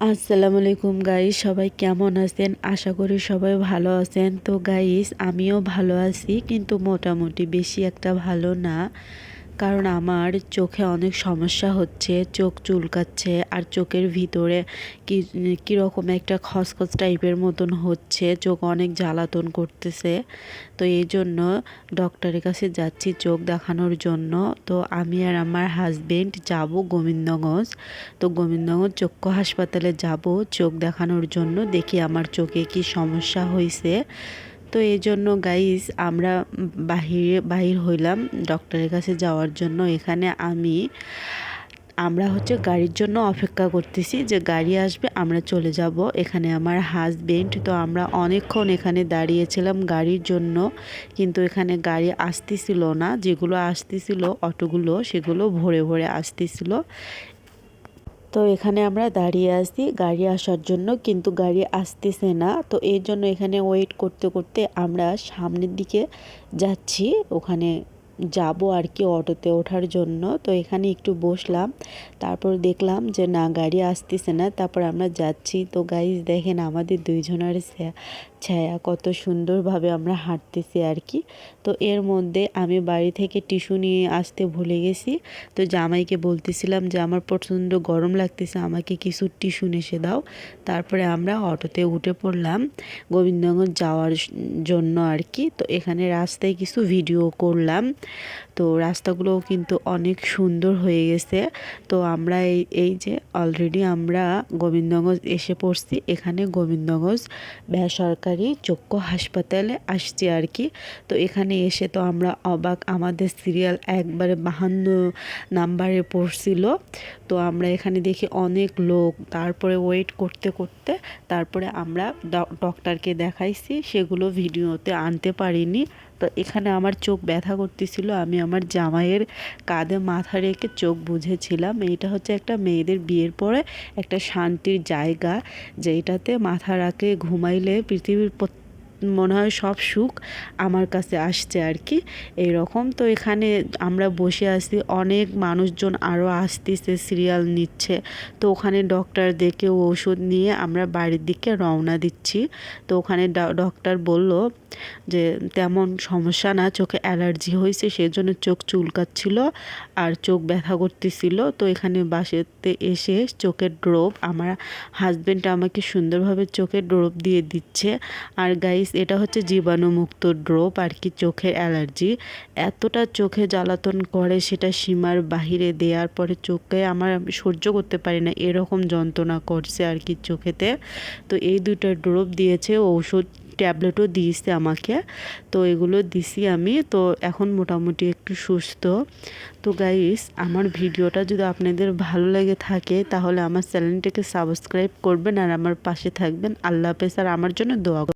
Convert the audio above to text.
আসসালামু আলাইকুম গাইস সবাই কেমন আছেন? আশা করি সবাই ভালো আছেন। তো গাইস আমিও ভালো আছি, কিন্তু মোটামুটি বেশি একটা ভালো না। কারণ আমার চোখে অনেক সমস্যা হচ্ছে, চোখ চুলকাচ্ছে আর চোখের ভিতরে কি, কীরকম একটা খসখস টাইপের মতন হচ্ছে, চোখ অনেক জ্বালাতন করতেছে। তো এই জন্য ডক্টরের কাছে যাচ্ছি চোখ দেখানোর জন্য। তো আমি আর আমার হাজবেন্ড যাব গোবিন্দগঞ্জ। তো গোবিন্দগঞ্জ চক্ষু হাসপাতালে যাব চোখ দেখানোর জন্য, দেখি আমার চোখে কি সমস্যা হয়েছে তো এই জন্য গাইস আমরা বাহিরে, বাহির হইলাম ডক্টরের কাছে যাওয়ার জন্য। এখানে আমি, আমরা হচ্ছে গাড়ির জন্য অপেক্ষা করতেছি যে গাড়ি আসবে, আমরা চলে যাব। এখানে আমার হাজবেন্ড তো আমরা অনেকক্ষণ এখানে দাঁড়িয়েছিলাম গাড়ির জন্য। কিন্তু এখানে গাড়ি আসতেছিল না। যেগুলো আসতেছিল, অটোগুলো, সেগুলো ভরে ভরে আসতেছিল। তো এখানে আমরা দাঁড়িয়ে আছি। গাড়ি আসার জন্য কিন্তু গাড়ি আসতেছে না। তো এই জন্য এখানে ওয়েট করতে করতে আমরা সামনের দিকে যাচ্ছি। ওখানে যাব আর কি অটোতে ওঠার জন্য। তো এখানে একটু বসলাম। তারপর দেখলাম যে না, গাড়ি আসতেছে না। তারপর আমরা যাচ্ছি। তো গাড়ি দেখেন আমাদের দুইজনের ছায়া, কত সুন্দরভাবে আমরা হাঁটতেছি আর কি। তো এর মধ্যে আমি বাড়ি থেকে টিস্যু নিয়ে আসতে ভুলে গেছি। তো জামাইকে বলতেছিলাম যে, আমার প্রচণ্ড গরম লাগতেছে, আমাকে কিছু টিস্যু এসে দাও। তারপরে আমরা অটোতে উঠে পড়লাম গোবিন্দগঞ্জ যাওয়ার জন্য আর কি। তো এখানে রাস্তায় কিছু ভিডিও করলাম। তো রাস্তাগুলোও কিন্তু অনেক সুন্দর হয়ে গেছে। তো আমরা এই এই যে অলরেডি আমরা গোবিন্দগঞ্জ এসে পড়ছি। এখানে গোবিন্দগঞ্জ বেসরকারি চক্ষু হাসপাতালে আসছি আর কি। তো এখানে এসে তো আমরা অবাক, আমাদের সিরিয়াল একবারে বাহান্ন নাম্বারে পড়ছিল। তো আমরা এখানে দেখি অনেক লোক, তারপরে ওয়েট করতে করতে, তারপরে আমরা ডক্টরকে দেখাইছি। সেগুলো ভিডিওতে আনতে পারিনি। তো এখানে আমার চোখ ব্যথা করতেছিল। আমি আমার জামাইয়ের কাঁধে মাথা রেখে চোখ বুঝেছিলাম। এইটা হচ্ছে একটা মেয়েদের বিয়ের পরে একটা শান্তির জায়গা যেটাতে মাথা রাখে, ঘুমাইলে পৃথিবীর মনে হয় সব সুখ আমার কাছে আসছে আর কি এই রকম তো এখানে আমরা বসে আছি, অনেক মানুষজন আরও আসতেছে, সিরিয়াল নিচ্ছে। তো ওখানে ডক্টর দেখে ওষুধ নিয়ে আমরা বাড়ির দিকে রওনা দিচ্ছি। তো ওখানে ডক্টর বলল যে, তেমন সমস্যা না, চোখে অ্যালার্জি হয়েছে, সেজন্য চোখ চুলকাচ্ছিল আর চোখ ব্যথা করতেছিল। তো এখানে বাসেতে এসে চোখের ড্রপ আমার হাজব্যান্ড আমাকে সুন্দরভাবে চোখের ড্রপ দিয়ে দিচ্ছে। আর গাইস এটা হচ্ছে জীবাণুমুক্ত ড্রপ আর কি চোখের অ্যালার্জি। এতটা চোখে জ্বালাতন করে সেটা সীমার বাহিরে দেওয়ার পরে চোখে আমার সহ্য করতে পারি না, এরকম যন্ত্রণা করছে আর কি চোখেতে। তো এই দুটো ড্রপ দিয়েছে, ঔষধ, ট্যাবলেটও দিয়েছে আমাকে। তো এগুলো দিছি আমি, তো এখন মোটামুটি একটু সুস্থ। তো গাইস আমার ভিডিওটা যদি আপনাদের ভালো লেগে থাকে, তাহলে আমার চ্যানেলটিকে সাবস্ক্রাইব করবেন আর আমার পাশে থাকবেন। আল্লাহ হাফেজ, আর আমার জন্য দোয়া